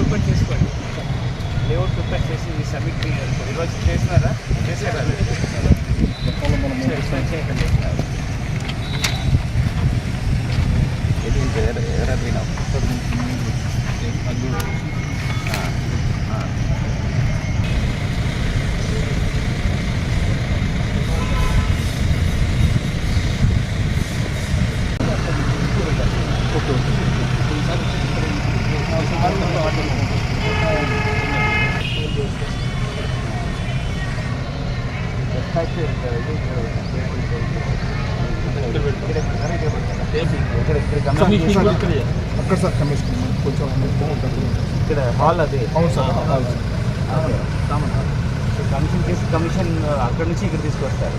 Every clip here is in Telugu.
ప్రిపేర్ చేసుకోండి. లేఅవుట్ ప్రిపేర్ చేసి సబ్మిట్ ఈరోజు చేసినారా? చేసారా సరే, చేయకండి. అక్కడ సార్ కమిషన్ కొంచెం బాగుంటుంది ఇక్కడ హాల్ అది అవును సార్ అవును సార్ కమిషన్ చేసి కమిషన్ అక్కడ నుంచి ఇక్కడ తీసుకొస్తారు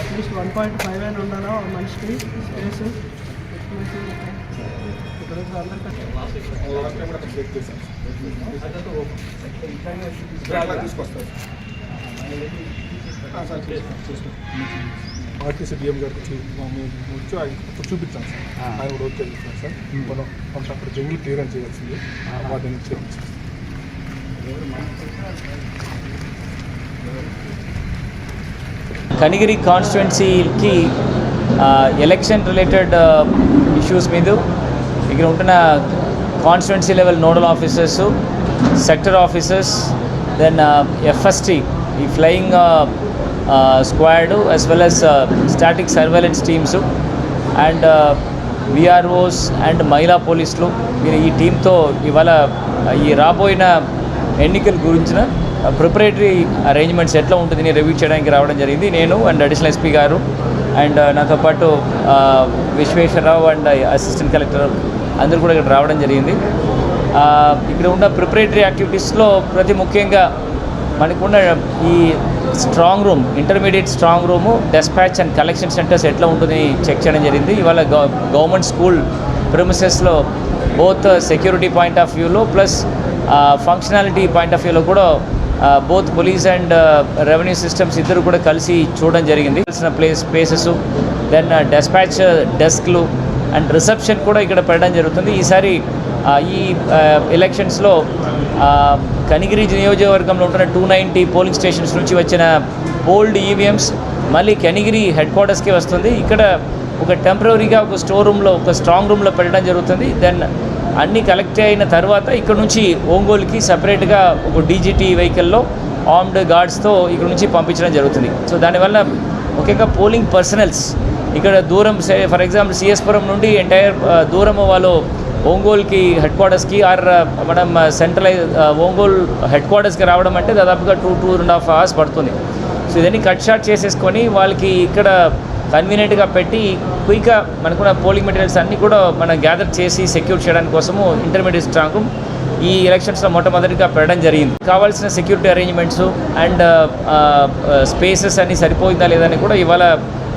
అట్లీస్ట్ వన్ పాయింట్ ఫైవ్ అయినా ఉండాలా ఒక మనిషికి స్పేస్ తీసుకొస్తారు ఆర్టీసీ డిఎం గారికి వచ్చి మేము వచ్చి ఆయన చూపించాం సార్. ఆయన కూడా ఓకే చేస్తాం సార్. మనం కొంచెం అక్కడ జంగులు క్లియరెన్స్ చేయాల్సింది. వాటిని చేయించాం కనిగిరి కాన్స్టిట్యున్సీకి ఎలక్షన్ రిలేటెడ్ ఇష్యూస్ మీద ఇక్కడ ఉంటున్న constituency level nodal officers sector officers then FST ఈ flying squad as well as static surveillance teams and VROs and మహిళా పోలీసులు మీరు ఈ టీంతో ఇవాళ uh, ఈ రాబోయిన ఎన్నికల గురించిన uh, ప్రిపరేటరీ అరేంజ్మెంట్స్ ఎట్లా ఉంటుందని రివ్యూ చేయడానికి రావడం జరిగింది. నేను and additional SP garu and uh, నాతో పాటు విశ్వేశ్వరరావు అండ్ అసిస్టెంట్ కలెక్టర్ అందరూ కూడా ఇక్కడ రావడం జరిగింది. ఇక్కడ ఉన్న ప్రిపరేటరీ యాక్టివిటీస్లో ప్రతి ముఖ్యంగా మనకున్న ఈ strong room intermediate strong room despatch and collection centres ఎట్లా ఉంటుందని చెక్ చేయడం జరిగింది. ఇవాళ గవర్నమెంట్ స్కూల్ ప్రిమిసెస్లో బోత్ సెక్యూరిటీ పాయింట్ ఆఫ్ వ్యూలో ప్లస్ ఫంక్షనాలిటీ పాయింట్ ఆఫ్ వ్యూలో కూడా both police and revenue systems ఇద్దరు కూడా కలిసి చూడడం జరిగింది. కలిసిన ప్లేస్ ప్లేసెస్ దెన్ డెస్పాచ్ డెస్క్లు అండ్ రిసెప్షన్ కూడా ఇక్కడ పెట్టడం జరుగుతుంది. ఈసారి ఈ ఎలక్షన్స్లో కనిగిరి నియోజకవర్గంలో ఉంటున్న టూ నైంటీ పోలింగ్ స్టేషన్స్ నుంచి వచ్చిన పోల్డ్ ఈవీఎంస్ మళ్ళీ కనిగిరి హెడ్ క్వార్టర్స్కి వస్తుంది. ఇక్కడ ఒక టెంపరీగా ఒక స్టోర్ రూమ్లో ఒక స్ట్రాంగ్ రూమ్లో పెట్టడం జరుగుతుంది. దెన్ అన్నీ కలెక్ట్ అయిన తర్వాత ఇక్కడ నుంచి ఒంగోలుకి సపరేట్గా ఒక డీజీటీ వెహికల్లో ఆర్మ్డ్ గార్డ్స్తో ఇక్కడ నుంచి పంపించడం జరుగుతుంది. సో దానివల్ల ముఖ్యంగా పోలింగ్ పర్సనల్స్ ఇక్కడ దూరం ఫర్ ఎగ్జాంపుల్ సిఎస్పురం నుండి ఎంటైర్ దూరం వాళ్ళు ఒంగోల్కి హెడ్ క్వార్టర్స్కి ఆర్ మనం సెంట్రలైజ్ ఒంగోల్ హెడ్ క్వార్టర్స్కి రావడం అంటే దాదాపుగా two two and half hours పడుతుంది. సో ఇదన్నీ కట్ షాట్ చేసేసుకొని వాళ్ళకి ఇక్కడ కన్వీనియంట్గా పెట్టి క్విక్గా మనకున్న పోలింగ్ మెటీరియల్స్ అన్నీ కూడా మనం గ్యాదర్ చేసి సెక్యూర్ చేయడానికి కోసము ఇంటర్మీడియట్ స్ట్రాంగ్ ఈ ఎలక్షన్స్లో మొట్టమొదటిగా పెట్టడం జరిగింది. కావాల్సిన సెక్యూరిటీ అరేంజ్మెంట్స్ అండ్ స్పేసెస్ అన్నీ సరిపోయిందా లేదని కూడా ఇవాళ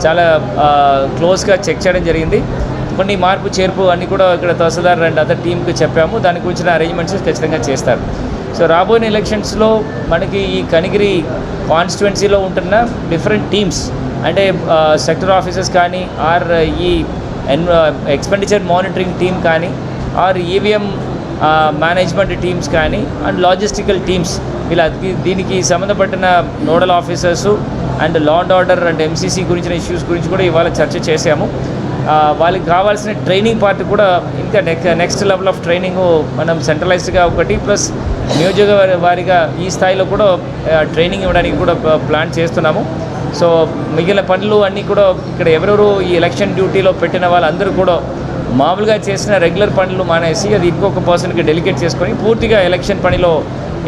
చాలా క్లోజ్గా చెక్ చేయడం జరిగింది. కొన్ని మార్పు చేర్పు అన్నీ కూడా ఇక్కడ తహసీల్దార్ అండ్ అదర్ టీంకి చెప్పాము. దాని గురించిన అరేంజ్మెంట్స్ ఖచ్చితంగా చేస్తారు. సో రాబోయే ఎలక్షన్స్లో మనకి ఈ కనిగిరి కాన్స్టిట్యున్సీలో ఉంటున్న డిఫరెంట్ టీమ్స్ అంటే సెక్టర్ ఆఫీసర్స్ కానీ ఆర్ ఈ ఎక్స్పెండిచర్ మానిటరింగ్ టీమ్ కానీ ఆర్ ఈవీఎం మేనేజ్మెంట్ టీమ్స్ కానీ అండ్ లాజిస్టికల్ టీమ్స్ ఇలా దీనికి సంబంధపడిన nodal officers and law and order and MCC గురించిన ఇష్యూస్ గురించి కూడా ఇవాళ చర్చ చేశాము. వాళ్ళకి కావాల్సిన ట్రైనింగ్ పార్ట్ కూడా ఇంకా next next level of training మనం సెంట్రలైజ్డ్గా ఒకటి ప్లస్ నియోజక వారిగా ఈ స్థాయిలో కూడా ట్రైనింగ్ ఇవ్వడానికి కూడా ప్లాన్ చేస్తున్నాము. సో మిగిలిన పనులు అన్నీ కూడా ఇక్కడ ఎవరెవరు ఈ ఎలక్షన్ డ్యూటీలో పెట్టిన వాళ్ళందరూ కూడా మామూలుగా చేసిన రెగ్యులర్ పనులు మానేసి అది ఇంకొక పర్సన్కి డెలికేట్ చేసుకొని పూర్తిగా ఎలక్షన్ పనిలో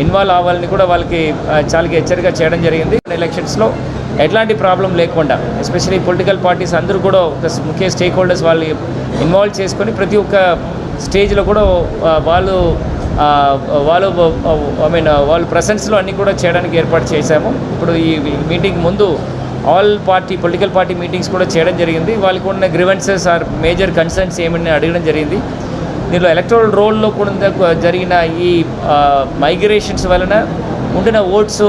ఇన్వాల్వ్ అవ్వాలని కూడా వాళ్ళకి చాలా హెచ్చరిక చేయడం జరిగింది. ఎలక్షన్స్లో ఎట్లాంటి ప్రాబ్లం లేకుండా ఎస్పెషల్లీ పొలిటికల్ పార్టీస్ అందరూ కూడా ఒక ముఖ్య స్టేక్ హోల్డర్స్ వాళ్ళు ఇన్వాల్వ్ చేసుకొని ప్రతి ఒక్క స్టేజ్లో కూడా వాళ్ళు వాళ్ళు ఐ మీన్ వాళ్ళ ప్రసెన్స్లో అన్నీ కూడా చేయడానికి ఏర్పాటు చేశాము. ఇప్పుడు ఈ మీటింగ్ ముందు all party political party meetings కూడా చేయడం జరిగింది. వాళ్ళకి ఉన్న గ్రివెన్సెస్ ఆర్ మేజర్ కన్సర్న్స్ ఏమని అడగడం జరిగింది. దీనిలో ఎలక్ట్రల్ రోల్లో కూడా జరిగిన ఈ మైగ్రేషన్స్ వలన ఉండిన ఓట్స్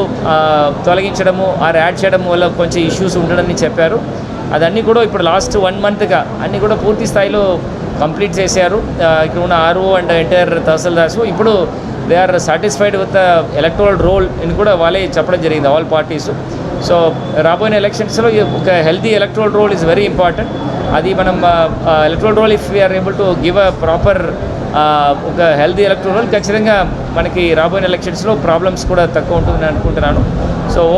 తొలగించడము ఆర్ యాడ్ చేయడం వల్ల కొంచెం ఇష్యూస్ ఉండడని చెప్పారు. అదన్నీ కూడా ఇప్పుడు లాస్ట్ వన్ మంత్గా అన్నీ కూడా పూర్తి స్థాయిలో కంప్లీట్ చేశారు. ఇక్కడ ఉన్న ఆర్ఓ అండ్ ఎంటైర్ తహసీల్దార్స్. ఇప్పుడు they are satisfied with electoral roll అని కూడా వాళ్ళే చెప్పడం జరిగింది ఆల్ పార్టీస్ సో రాబోయే ఎలక్షన్స్లో ఒక healthy electoral roll is very important అది మనం electoral roll if we're able to give a proper ఒక హెల్తీ ఎలక్ట్రల్ రోల్ ఖచ్చితంగా మనకి రాబోయే ఎలక్షన్స్లో ప్రాబ్లమ్స్ కూడా తక్కువ ఉంటుందని అనుకుంటున్నాను. సో